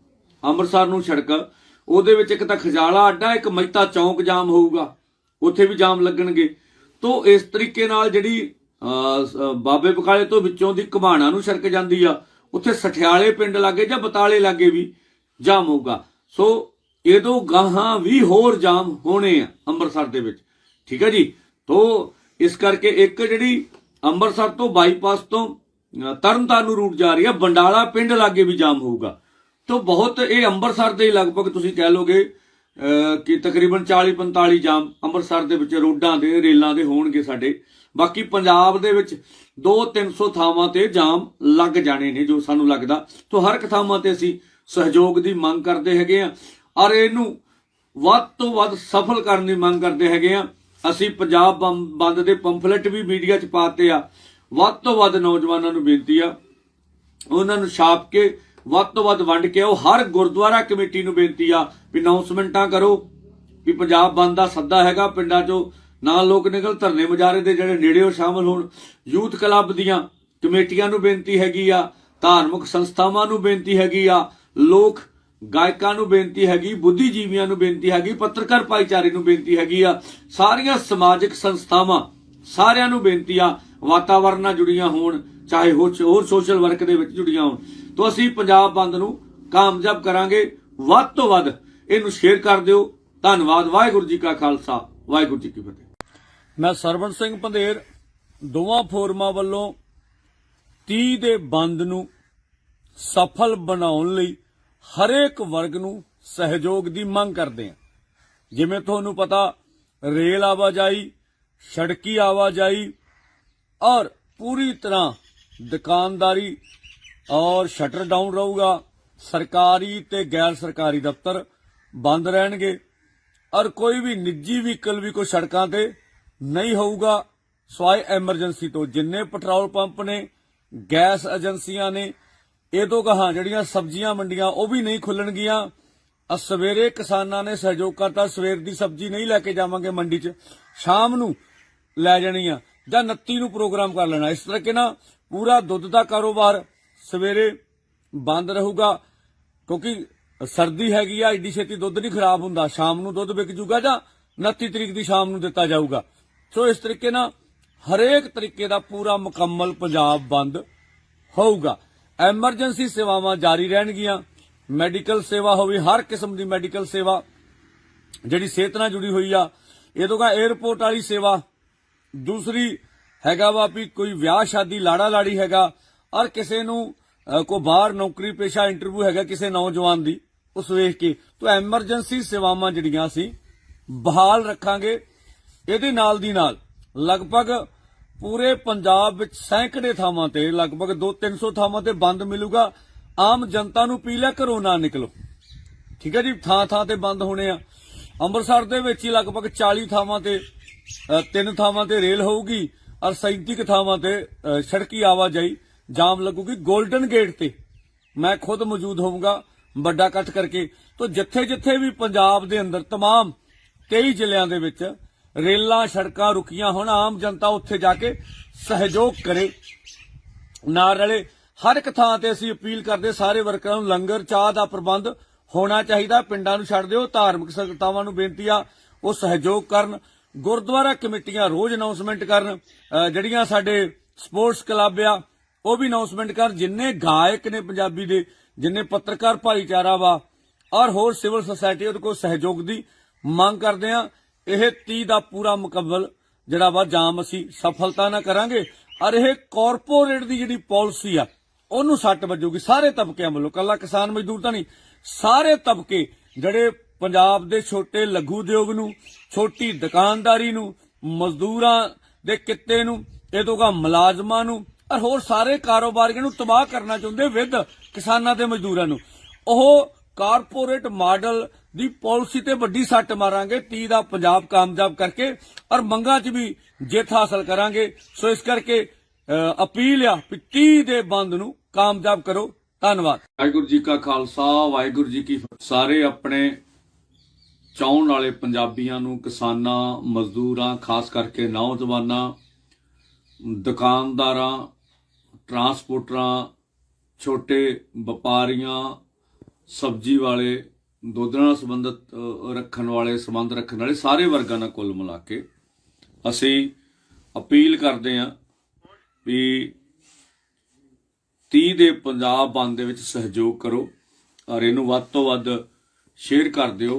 [SPEAKER 1] ਅੰਮ੍ਰਿਤਸਰ ਨੂੰ ਸੜਕ ਉਹਦੇ ਵਿੱਚ ਇੱਕ ਤਾਂ ਖਜਾਲਾ ਅੱਡਾ ਇੱਕ ਮਹਿਤਾ ਚੌਂਕ ਜਾਮ ਹੋਊਗਾ। ਉੱਥੇ ਵੀ ਜਾਮ ਲੱਗਣਗੇ। ਤੋਂ ਇਸ ਤਰੀਕੇ ਨਾਲ ਜਿਹੜੀ ਅਹ, ਬਾਬੇ ਬਕਾਲੇ ਤੋਂ ਵਿੱਚੋਂ ਦੀ ਘਮਾਣਾ ਨੂੰ ਸੜਕ ਜਾਂਦੀ ਆ ਉੱਥੇ ਸਠਿਆਲੇ ਪਿੰਡ ਲਾਗੇ ਜਾਂ ਬਤਾਲੇ ਲਾਗੇ ਵੀ ਜਾਮ ਹੋਊਗਾ। ਸੋ ਇਹਦੋਂ ਗਾਹਾਂ ਵੀ ਹੋਰ ਜਾਮ ਹੋਣੇ ਆ ਅੰਮ੍ਰਿਤਸਰ ਦੇ ਵਿੱਚ। ਠੀਕ ਹੈ ਜੀ? ਤੋਂ ਇਸ ਕਰਕੇ ਇੱਕ ਜਿਹੜੀ ਅੰਮ੍ਰਿਤਸਰ ਤੋਂ ਬਾਈਪਾਸ ਤੋਂ ਤਰਨਤਾਰਨ ਨੂੰ ਰੂਟ ਜਾ ਰਹੀ ਹੈ ਬੰਡਾਲਾ ਪਿੰਡ ਲਾਗੇ ਵੀ ਜਾਮ ਹੋਊਗਾ। ਤੋਂ ਬਹੁਤ ਇਹ ਅੰਮ੍ਰਿਤਸਰ ਦੇ ਲਗਭਗ ਤੁਸੀਂ ਕਹਿ ਲੋਗੇ ਅ, ਕਿ ਤਕਰੀਬਨ 40 45 ਜਾਮ ਅੰਮ੍ਰਿਤਸਰ ਦੇ ਵਿੱਚ ਰੋਡਾਂ ਦੇ ਰੇਲਾਂ ਦੇ ਹੋਣਗੇ ਸਾਡੇ। ਬਾਕੀ ਪੰਜਾਬ ਦੇ ਵਿੱਚ 2-300 ਥਾਵਾਂ ਤੇ ਜਾਮ ਲੱਗ ਜਾਣੇ ਨੇ ਜੋ ਸਾਨੂੰ ਲੱਗਦਾ। ਤੋਂ ਹਰ ਇੱਕ ਥਾਵਾਂ ਤੇ ਅਸੀਂ ਸਹਿਯੋਗ ਦੀ ਮੰਗ ਕਰਦੇ ਹੈਗੇ ਆ। ਔਰ ਇਹਨੂੰ ਵੱਧ ਤੋਂ ਵੱਧ ਸਫਲ ਕਰਨ ਦੀ ਮੰਗ ਕਰਦੇ ਹੈਗੇ ਆ। ਅਸੀਂ ਪੰਜਾਬ ਬੰਦ ਦੇ ਪੰਫਲੇਟ ਵੀ ਮੀਡੀਆ 'ਚ ਪਾਤੇ ਆ। ਵੱਧ ਤੋਂ ਵੱਧ ਨੌਜਵਾਨਾਂ ਨੂੰ ਬੇਨਤੀ ਆ, ਉਹਨਾਂ ਨੂੰ ਛਾਪ ਕੇ ਵੱਧ ਤੋਂ ਵੱਧ ਵੰਡ ਕੇ ਉਹ ਹਰ ਗੁਰਦੁਆਰਾ ਕਮੇਟੀ ਨੂੰ ਬੇਨਤੀ ਆ ਵੀ ਅਨਾਉਂਸਮੈਂਟਾਂ ਕਰੋ ਵੀ ਪੰਜਾਬ ਬੰਦ ਦਾ ਸੱਦਾ ਹੈਗਾ। ਪਿੰਡਾਂ 'ਚੋਂ ਨਾਲ ਲੋਕ ਨਿਕਲ ਧਰਨੇ ਮੁਜ਼ਾਰੇ ਦੇ ਜਿਹੜੇ ਨੇੜੇ ਉਹ ਸ਼ਾਮਲ ਹੋਣ। ਯੂਥ ਕਲੱਬ ਦੀਆਂ ਕਮੇਟੀਆਂ ਨੂੰ ਬੇਨਤੀ ਹੈਗੀ ਆ, ਧਾਰਮਿਕ ਸੰਸਥਾਵਾਂ ਨੂੰ ਬੇਨਤੀ ਹੈਗੀ ਆ। ਲੋਕ ਗਾਇਕਾਂ ਨੂੰ ਬੇਨਤੀ ਹੈਗੀ, ਬੁੱਧੀਜੀਵੀਆਂ ਨੂੰ ਬੇਨਤੀ ਹੈਗੀ, ਪੱਤਰਕਾਰ ਭਾਈਚਾਰੇ ਨੂੰ ਬੇਨਤੀ ਹੈਗੀ ਆ। ਸਾਰੀਆਂ ਸਮਾਜਿਕ ਸੰਸਥਾਵਾਂ ਸਾਰਿਆਂ ਨੂੰ ਬੇਨਤੀ ਆ, ਵਾਤਾਵਰਣ ਨਾਲ ਜੁੜੀਆਂ ਹੋਣ, ਚਾਹੇ ਹੋਰ ਸੋਸ਼ਲ ਵਰਕ ਦੇ ਵਿੱਚ ਜੁੜੀਆਂ ਹੋਣ। ਤੋਂ ਅਸੀਂ ਪੰਜਾਬ ਬੰਦ ਨੂੰ ਕਾਮਯਾਬ ਕਰਾਂਗੇ। ਵੱਧ ਤੋਂ ਵੱਧ ਇਹਨੂੰ ਸ਼ੇਅਰ ਕਰ ਦਿਓ। ਧੰਨਵਾਦ, ਵਾਹਿਗੁਰੂ ਜੀ ਕਾ ਖਾਲਸਾ। ਵਾਹਿਗੁਰੂ ਜੀ ਕੀ ਫਤਿਹ। ਮੈਂ ਸਰਵਣ ਸਿੰਘ ਪੰਧੇਰ, ਦੋਵਾਂ ਫੋਰਮਾਂ ਵੱਲੋਂ 30 ਦੇ ਬੰਦ ਨੂੰ ਸਫਲ ਬਣਾਉਣ ਲਈ ਹਰੇਕ ਵਰਗ ਨੂੰ ਸਹਿਯੋਗ ਦੀ ਮੰਗ ਕਰਦੇ ਹਾਂ। ਜਿਵੇਂ ਤੁਹਾਨੂੰ ਪਤਾ, ਰੇਲ ਆਵਾਜਾਈ, ਸੜਕੀ ਆਵਾਜਾਈ ਔਰ ਪੂਰੀ ਤਰ੍ਹਾਂ ਦੁਕਾਨਦਾਰੀ ਔਰ ਸ਼ਟਰ ਡਾਊਨ ਰਹੂਗਾ। ਸਰਕਾਰੀ ਤੇ ਗੈਰ ਸਰਕਾਰੀ ਦਫ਼ਤਰ ਬੰਦ ਰਹਿਣਗੇ ਔਰ ਕੋਈ ਵੀ ਨਿੱਜੀ ਵਹੀਕਲ ਵੀ ਕੋਈ ਸੜਕਾਂ ਤੇ ਨਹੀਂ ਹੋਊਗਾ। ਸਵਾਏ ਐਮਰਜੈਂਸੀ ਤੋਂ ਜਿੰਨੇ ਪੈਟਰੋਲ ਪੰਪ ਨੇ, ਗੈਸ ਏਜੰਸੀਆਂ ਨੇ ਇਹ ਤੋਂ ਕਹਾ ਜਿਹੜੀਆਂ ਸਬਜ਼ੀਆਂ ਮੰਡੀਆਂ ਉਹ ਵੀ ਨਹੀਂ ਖੁੱਲਣਗੀਆਂ। ਆ ਸਵੇਰੇ ਕਿਸਾਨਾਂ ਨੇ ਸਹਿਯੋਗ ਕਰਤਾ, ਸਵੇਰ ਦੀ ਸਬਜ਼ੀ ਨਹੀਂ ਲੈ ਕੇ ਜਾਵਾਂਗੇ ਮੰਡੀ 'ਚ, ਸ਼ਾਮ ਨੂੰ ਲੈ ਜਾਣੀ ਆ, ਜਾਂ 29 ਨੂੰ ਪ੍ਰੋਗਰਾਮ ਕਰ ਲੈਣਾ। ਇਸ ਤਰੀਕੇ ਨਾਲ ਪੂਰਾ ਦੁੱਧ ਦਾ ਕਾਰੋਬਾਰ ਸਵੇਰੇ ਬੰਦ ਰਹੂਗਾ, ਕਿਉਂਕਿ ਸਰਦੀ ਹੈਗੀ ਆ, ਏਡੀ ਛੇਤੀ ਦੁੱਧ ਨਹੀਂ ਖਰਾਬ ਹੁੰਦਾ। ਸ਼ਾਮ ਨੂੰ ਦੁੱਧ ਵਿਕ ਜੂਗਾ ਜਾਂ 29 ਤਰੀਕ ਦੀ ਸ਼ਾਮ ਨੂੰ ਦਿੱਤਾ ਜਾਊਗਾ। ਸੋ ਇਸ ਤਰੀਕੇ ਨਾਲ ਹਰੇਕ ਤਰੀਕੇ ਦਾ ਪੂਰਾ ਮੁਕੰਮਲ ਪੰਜਾਬ ਬੰਦ ਹੋਊਗਾ। ਐਮਰਜੈਂਸੀ ਸੇਵਾਵਾਂ ਜਾਰੀ ਰਹਿਣਗੀਆਂ। ਮੈਡੀਕਲ ਸੇਵਾ ਹੋਵੇ ਹਰ ਕਿਸਮ ਦੀ ਮੈਡੀਕਲ ਸੇਵਾ ਜਿਹੜੀ ਸਿਹਤ ਨਾਲ ਜੁੜੀ ਹੋਈ ਆ। ਇਹ ਤੋਂ ਕਾ 에어ਪੋਰਟ ਵਾਲੀ ਸੇਵਾ। ਦੂਸਰੀ ਹੈਗਾ ਵਾ ਵੀ ਕੋਈ ਵਿਆਹ ਸ਼ਾਦੀ ਲਾੜਾ ਲਾੜੀ ਹੈਗਾ। ਔਰ ਕਿਸੇ ਨੂੰ ਅ, ਕੋਈ ਬਾਹਰ ਨੌਕਰੀ ਪੇਸ਼ਾ ਇੰਟਰਵਿਊ ਹੈਗਾ ਕਿਸੇ ਨੌਜਵਾਨ ਦੀ ਉਸ ਵੇਖ ਕੇ। ਤੋਂ ਐਮਰਜੈਂਸੀ ਸੇਵਾਵਾਂ ਜਿਹੜੀਆਂ ਸੀ ਬਹਾਲ ਰੱਖਾਂਗੇ। ਇਹਦੇ ਨਾਲ ਦੀ ਨਾਲ ਲਗਭਗ ਪੂਰੇ ਪੰਜਾਬ ਵਿੱਚ ਸੈਂਕੜੇ ਥਾਵਾਂ ਤੇ, ਲਗਭਗ 2-300 ਥਾਵਾਂ ਤੇ ਬੰਦ ਮਿਲੂਗਾ। ਆਮ ਜਨਤਾ ਨੂੰ ਪੀ ਲਿਆ ਘਰੋਂ ਨਿਕਲੋ। ਠੀਕ ਹੈ ਜੀ ਥਾਂ ਥਾਂ ਤੇ ਬੰਦ ਹੋਣੇ ਆ। ਅੰਮ੍ਰਿਤਸਰ ਦੇ ਵਿੱਚ ਹੀ ਲਗਭਗ 40 ਥਾਵਾਂ ਤੇ ਤਿੰਨ ਥਾਵਾਂ ਤੇ ਰੇਲ ਹੋਊਗੀ ਔਰ 37 ਥਾਵਾਂ ਤੇ ਸੜਕੀ ਆਵਾਜਾਈ ਜਾਮ ਲੱਗੂਗੀ 골ਡਨ ਗੇਟ ਤੇ। ਮੈਂ ਖੁਦ ਮੌਜੂਦ ਹੋਵਾਂਗਾ ਵੱਡਾ ਇਕੱਠ ਕਰਕੇ। ਤੋਂ ਜਿੱਥੇ ਜਿੱਥੇ ਵੀ ਪੰਜਾਬ ਦੇ ਅੰਦਰ ਤਮਾਮ ਕਈ ਜ਼ਿਲ੍ਹਿਆਂ ਦੇ ਵਿੱਚ ਰੇਲਾਂ, ਸੜਕਾਂ ਰੁਕੀਆਂ ਹੋਣ, ਆਮ ਜਨਤਾ ਉੱਥੇ ਜਾ ਕੇ ਸਹਿਯੋਗ ਕਰੇ। ਨਾਲ ਰਲੇ, ਹਰ ਇੱਕ ਥਾਂ ਤੇ ਅਸੀਂ ਅਪੀਲ ਕਰਦੇ ਸਾਰੇ ਵਰਕਰਾਂ ਨੂੰ ਲੰਗਰ, ਚਾਹ ਦਾ ਪ੍ਰਬੰਧ ਹੋਣਾ ਚਾਹੀਦਾ। ਪਿੰਡਾਂ ਨੂੰ ਛੱਡ ਦਿਓ, ਧਾਰਮਿਕ ਸੰਗਤਾਵਾਂ ਨੂੰ ਬੇਨਤੀ ਆ, ਉਹ ਸਹਿਯੋਗ ਕਰਨ। ਗੁਰਦੁਆਰਾ ਕਮੇਟੀਆਂ ਰੋਜ਼ ਅਨਾਉਂਸਮੈਂਟ ਕਰਨ। ਜਿਹੜੀਆਂ ਸਾਡੇ ਸਪੋਰਟਸ ਕਲੱਬ ਆ, ਉਹ ਵੀ ਅਨਾਉਂਸਮੈਂਟ ਕਰਨ। ਜਿੰਨੇ ਗਾਇਕ ਨੇ ਪੰਜਾਬੀ ਦੇ, ਜਿੰਨੇ ਪੱਤਰਕਾਰ ਭਾਈਚਾਰਾ ਵਾ, ਔਰ ਹੋਰ ਸਿਵਲ ਸੁਸਾਇਟੀ ਉਹਦੇ ਕੋਲ ਸਹਿਯੋਗ ਦੀ ਮੰਗ ਕਰਦੇ ਆ। ਇਹ 30 ਦਾ ਪੂਰਾ ਮੁਕੰਮਲ, ਜਿਹੜਾ ਵਾ ਜਾਮ ਅਸੀਂ ਸਫਲਤਾ ਨਾਲ ਕਰਾਂਗੇ। ਔਰ ਇਹ ਕਾਰਪੋਰੇਟ ਦੀ ਜਿਹੜੀ ਪਾਲਿਸੀ ਆ, ਉਹਨੂੰ ਸੱਟ ਵੱਜੂਗੀ। ਸਾਰੇ ਤਬਕਿਆਂ ਵੱਲੋਂ, ਕੱਲਾ ਕਿਸਾਨ ਮਜ਼ਦੂਰ ਤਾਂ ਨਹੀਂ, ਸਾਰੇ ਤਬਕੇ ਜਿਹੜੇ ਪੰਜਾਬ ਦੇ ਛੋਟੇ ਲਘੂ ਉਦਯੋਗ ਨੂੰ, ਛੋਟੀ ਦੁਕਾਨਦਾਰੀ ਨੂੰ, ਮਜ਼ਦੂਰਾਂ ਦੇ ਕਿੱਤੇ ਨੂੰ, ਇਹ ਤੋਂ ਗਾ ਮੁਲਾਜ਼ਮਾਂ ਨੂੰ, ਔਰ ਹੋਰ ਸਾਰੇ ਕਾਰੋਬਾਰੀਆਂ ਨੂੰ ਤਬਾਹ ਕਰਨਾ ਚਾਹੁੰਦੇ ਵਿਦ ਕਿਸਾਨਾਂ ਤੇ ਮਜ਼ਦੂਰਾਂ ਨੂੰ। ਉਹ ਕਾਰਪੋਰੇਟ ਮਾਡਲ ਦੀ ਪਾਲਿਸੀ ਤੇ ਵੱਡੀ ਸੱਟ ਮਾਰਾਂਗੇ 30 ਦਾ ਪੰਜਾਬ ਕਾਮਯਾਬ ਕਰਕੇ ਔਰ ਮੰਗਾਂ 'ਚ ਵੀ ਜਿੱਤ ਹਾਸਲ ਕਰਾਂਗੇ। ਸੋ ਇਸ ਕਰਕੇ ਅਪੀਲ ਆ ਵੀ 30 ਦੇ ਬੰਦ ਨੂੰ ਕਾਮਯਾਬ ਕਰੋ। ਧੰਨਵਾਦ। ਵਾਹਿਗੁਰੂ ਜੀ ਕਾ ਖਾਲਸਾ, ਵਾਹਿਗੁਰੂ ਜੀ ਕੀ ਸਾਰੇ ਆਪਣੇ ਚਾਹਣ ਵਾਲੇ ਪੰਜਾਬੀਆਂ ਨੂੰ, ਕਿਸਾਨਾਂ, ਮਜ਼ਦੂਰਾਂ, ਖਾਸ ਕਰਕੇ ਨੌਜਵਾਨਾਂ, ਦੁਕਾਨਦਾਰਾਂ, ਟਰਾਂਸਪੋਰਟਰਾਂ, ਛੋਟੇ ਵਪਾਰੀਆਂ, ਸਬਜ਼ੀ ਵਾਲੇ ਦੁੱਧ ਨਾਲ ਸੰਬੰਧਿਤ ਰੱਖਣ ਵਾਲੇ, ਸੰਬੰਧ ਰੱਖਣ ਵਾਲੇ ਸਾਰੇ ਵਰਗਾਂ ਨਾਲ ਕੁੱਲ ਮਿਲਾ ਕੇ ਅਸੀਂ ਅਪੀਲ ਕਰਦੇ ਹਾਂ ਵੀ 30 ਦੇ ਪੰਜਾਬ ਬੰਦ ਦੇ ਵਿੱਚ ਸਹਿਯੋਗ ਕਰੋ। ਔਰ ਇਹਨੂੰ ਵੱਧ ਤੋਂ ਵੱਧ ਸ਼ੇਅਰ ਕਰ ਦਿਓ।